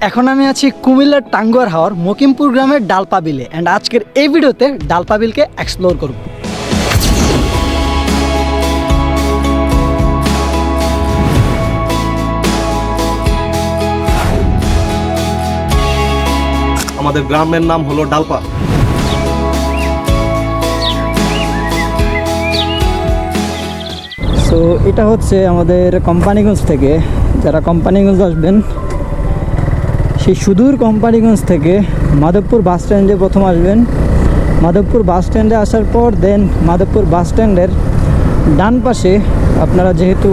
এখন আমি আছি কুমিল্লার টাঙ্গুয়ার হাওয়ার মকিমপুর গ্রামের ডালপা বিলে অ্যান্ড আজকের এই ভিডিওতে ডালপা বিলকে এক্সপ্লোর করব। আমাদের গ্রামের নাম হলো ডালপা। সো এটা হচ্ছে আমাদের কোম্পানিগঞ্জ থেকে। যারা কোম্পানিগঞ্জ আসবেন সেই সুদূর কোম্পানিগঞ্জ থেকে মাধবপুর বাস স্ট্যান্ডে প্রথম আসবেন। মাধবপুর বাস স্ট্যান্ডে আসার পর দেন মাধবপুর বাস স্ট্যান্ডের ডান পাশে আপনারা যেহেতু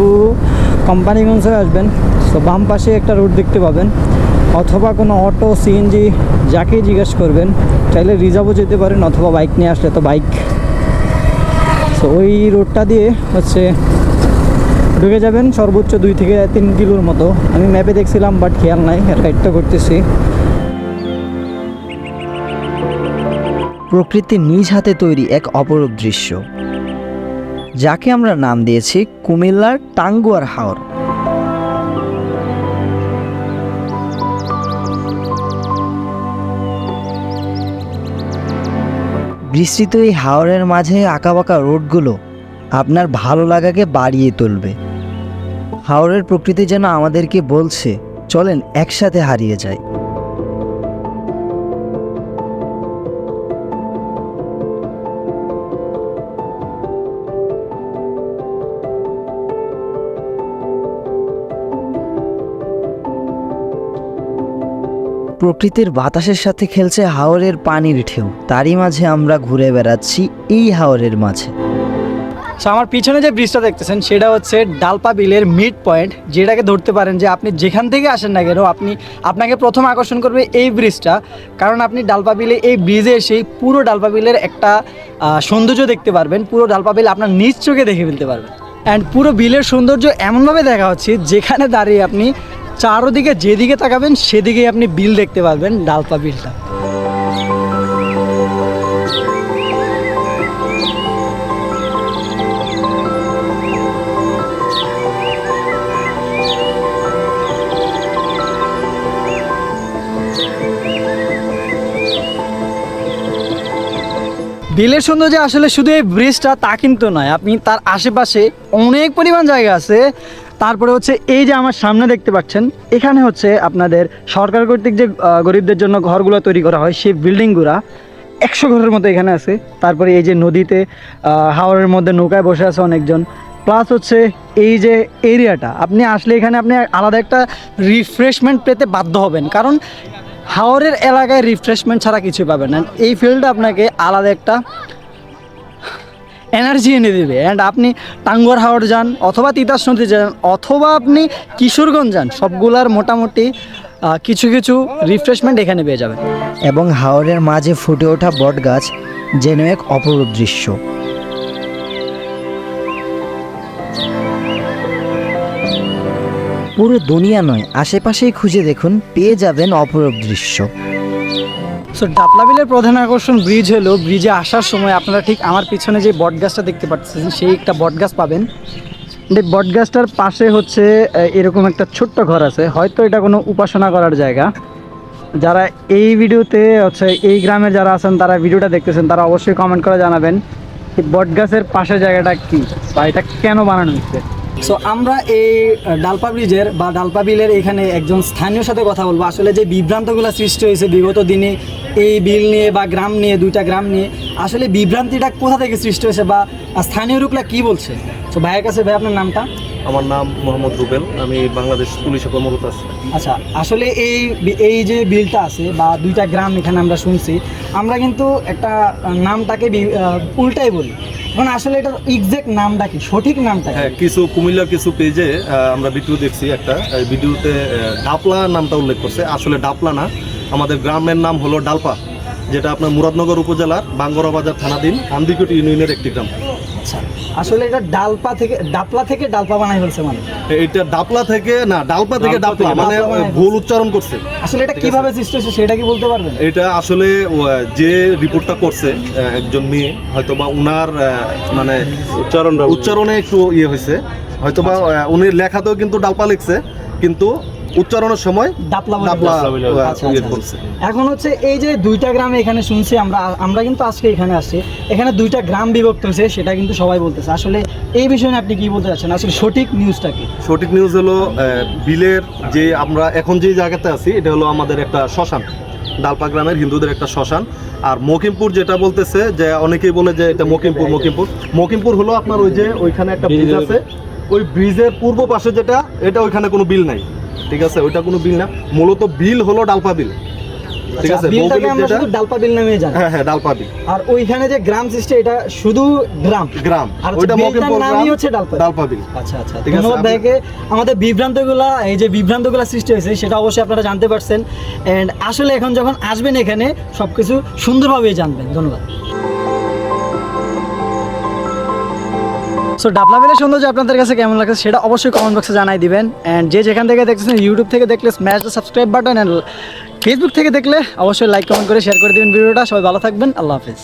কোম্পানিগঞ্জে আসবেন সো বাম পাশে একটা রোড দেখতে পাবেন। অথবা কোনো অটো, সিএনজি, যাকেই জিজ্ঞেস করবেন, চাইলে রিজার্ভও যেতে পারেন অথবা বাইক নিয়ে আসলে তো বাইক। সো ওই রোডটা দিয়ে হচ্ছে ঢুকে যাবেন সর্বোচ্চ দুই থেকে তিন কিলোর মতো। আমি ম্যাপে দেখছিলাম বাট খেয়াল নাই রাইডটা করতেছি। প্রকৃতির নিজ হাতে তৈরি এক অপরূপ দৃশ্য, যাকে আমরা নাম দিয়েছি কুমিল্লার টাঙ্গুয়ার হাওর। বিস্তৃত এই হাওরের মাঝে আঁকাবাঁকা রোডগুলো আপনার ভালো লাগাকে বাড়িয়ে তুলবে। হাওরের প্রকৃতি যেন আমাদেরকে বলছে, চলেন একসাথে হারিয়ে যায় প্রকৃতির বাতাসের সাথে খেলছে হাওরের পানির ঢেউ। তারই মাঝে আমরা ঘুরে বেড়াচ্ছি এই হাওরের মাঝে। সো আমার পিছনে যে ব্রিজটা দেখতেছেন, সেটা হচ্ছে ডালপা বিলের মিড পয়েন্ট যেটাকে ধরতে পারেন যে আপনি যেখান থেকে আসেন না কেন, আপনি, আপনাকে প্রথম আকর্ষণ করবে এই ব্রিজটা কারণ আপনি ডালপা বিলে এই ব্রিজে এসেই পুরো ডালপা বিলের একটা সৌন্দর্য দেখতে পারবেন। পুরো ডালপা বিল আপনার নিজ চোখে দেখে ফেলতে পারবেন। অ্যান্ড পুরো বিলের সৌন্দর্য এমনভাবে দেখা হচ্ছে, যেখানে দাঁড়িয়ে আপনি চারোদিকে যেদিকে তাকাবেন, সেদিকেই আপনি বিল দেখতে পারবেন ডালপা বিলটা। বিলের সৌন্দর্য আসলে শুধু এই ব্রিজটা তা কিন্তু নয় আপনি তার আশেপাশে অনেক পরিমাণ জায়গা আছে। তারপরে হচ্ছে এই যে আমার সামনে দেখতে পাচ্ছেন এখানে হচ্ছে আপনাদের সরকার কর্তৃক যে গরিবদের জন্য ঘরগুলো তৈরি করা হয় সেই বিল্ডিংগুলা একশো ঘরের মতো এখানে আছে। তারপরে এই যে নদীতে আহ, হাওরের মধ্যে নৌকায় বসে আছে অনেকজন। প্লাস হচ্ছে এই যে এরিয়াটা আপনি আসলে এখানে আপনি আলাদা একটা রিফ্রেশমেন্ট পেতে বাধ্য হবেন। কারণ হাওরের এলাকায় রিফ্রেশমেন্ট ছাড়া কিছু পাবেন না। এই ফিল্ডটা আপনাকে আলাদা একটা এনার্জি এনে দেবে। অ্যান্ড আপনি টাঙ্গর হাওড় যান, অথবা তিতাস নদী যান, অথবা আপনি কিশোরগঞ্জ যান, সবগুলার মোটামুটি কিছু কিছু রিফ্রেশমেন্ট এখানে পেয়ে যাবেন। এবং হাওরের মাঝে ফুটে ওঠা বটগাছ যেন এক অপরূপ দৃশ্য। পুরো দুনিয়া নয়, আশেপাশেই খুঁজে দেখুন, পেয়ে যাবেন অপরূপ দৃশ্য। সো ডাপলাবিলের প্রধান আকর্ষণ ব্রিজ হলো ব্রিজে আসার সময় আপনারা ঠিক আমার পিছনে যে বট গাছটা দেখতে পাচ্ছেন, সেই একটা বট গাছ পাবেন। বট গাছটার পাশে হচ্ছে এরকম একটা ছোট্ট ঘর আছে। হয়তো এটা কোনো উপাসনা করার জায়গা। যারা এই ভিডিওতে হচ্ছে, এই গ্রামের যারা আছেন, তারা ভিডিওটা দেখতেছেন, তারা অবশ্যই কমেন্ট করে জানাবেন বট গাছের পাশে জায়গাটা কি, বা এটা কেন বানানো হচ্ছে? সো আমরা এই ডালপা ব্রিজের বা ডালপা বিলের এখানে একজন স্থানীয় সাথে কথা বলব। আসলে যে বিভ্রান্তগুলো সৃষ্টি হয়েছে বিগত দিনে, এই বিল নিয়ে বা গ্রাম নিয়ে, দুইটা গ্রাম নিয়ে, আসলে বিভ্রান্তিটা কোথা থেকে সৃষ্টি হয়েছে বা স্থানীয় লোকরা কি বলছে? তো ভাইয়ের কাছে ভাই, আপনার নামটা? আমার নাম মোহাম্মদ রুবেল আমি বাংলাদেশ পুলিশে কর্মরত আছি আচ্ছা আসলে এই এই যে বিলটা আছে বা দুইটা গ্রাম এখানে আমরা শুনছি আমরা কিন্তু একটা নামটাকে উল্টাই বলি। এখন আসলে এটার এক্সাক্ট নামটা কি? সঠিক নামটা হ্যাঁ কিছু কুমিল্লার কিছু পেজে আমরা ভিডিও দেখছি একটা ভিডিওতে ডাপলা নামটা উল্লেখ করছে। আসলে ডাপলা না আমাদের গ্রামের নাম হলো ডালপা যেটা আপনার মুরাদনগর উপজেলার বাঙ্গরা বাজার থানাধীন আন্দিকুটি ইউনিয়নের একটি গ্রাম। আচ্ছা আসলে এটা ডালপা থেকে ডাপলা থেকে ডালপা বানাই ফেলছে মানে? এটা ডাপলা থেকে না ডালপা থেকে ডাপলা মানে ভুল উচ্চারণ করছে। আসলে এটা কীভাবে সৃষ্টি হয়েছে সেটা কি বলতে পারবেন? এটা আসলে যে রিপোর্টটা করছে একজন মেয়ে হয়তো বা উনার মানে উচ্চারণটা উচ্চারণে একটু ইয়ে হয়েছে। হয়তো বা উনি লেখাতেও কিন্তু ডালপা লিখছে কিন্তু উচ্চারণের সময় ডাপলা বলে ডাপলা বলছে। আহ, আচ্ছা, ইয়ে আচ্ছা। এখন হচ্ছে এই যে দুইটা গ্রামে এখানে শুনছি আমরা আমরা কিন্তু আজকে এখানে আসছি। এখানে দুইটা গ্রাম বিভক্ত হয়েছে সেটা কিন্তু সবাই বলতেছে। আসলে এই বিষয়ে আপনি কি বলতে চাচ্ছেন? আসলে সঠিক নিউজটা কি? সঠিক নিউজ হলো বিলের যে আমরা এখন যে জায়গাতে আছি এটা হলো আমাদের একটা শ্মশান ডালপা গ্রামের হিন্দুদের একটা শ্মশান। আর মকিমপুর যেটা বলতেছে যে অনেকেই বলে যে এটা মকিমপুর মকিমপুর। মকিমপুর হলো আপনার ওই যে ওইখানে একটা ব্রিজ আছে। ওই ব্রিজের পূর্ব পাশে যেটা এটা ওইখানে কোনো বিল নাই। ঠিক আছে ওইটা কোনো বিল না। মূলত বিল হলো ডালপা বিল। ঠিক আচ্ছা, আছে বিলটাকে আমরা শুধু ডালপা বিল নামে জানি? হ্যাঁ হ্যাঁ ডালপা বিল। আর ওইখানে যে গ্রাম সৃষ্টি এটা শুধু গ্রাম? গ্রাম। আর ওইটা মকিমপুর নামই হচ্ছে ডালপা। ডালপা বিল। আচ্ছা আচ্ছা ঠিক আছে, ধন্যবাদ ভাইকে। আমাদের বিভ্রান্তগুলা এই যে বিভ্রান্তগুলা সৃষ্টি হয়েছে সেটা অবশ্যই আপনারা জানতে পারছেন। এন্ড আসলে এখন যখন আসবেন এখানে সবকিছু সুন্দরভাবে জানবেন। ধন্যবাদ। সো ডাবলা বিলের সৌন্দর্য আপনাদের কাছে কেমন লাগছে সেটা অবশ্যই কমেন্ট বক্সে জানাই দিবেন। অ্যান্ড যে যেখান থেকে দেখতেছেন ইউটিউব থেকে দেখলে smash the subscribe button and Facebook থেকে দেখলে অবশ্যই লাইক কমেন্ট করে শেয়ার করে দিবেন ভিডিওটা। সবাই ভালো থাকবেন। আল্লাহ হাফিজ।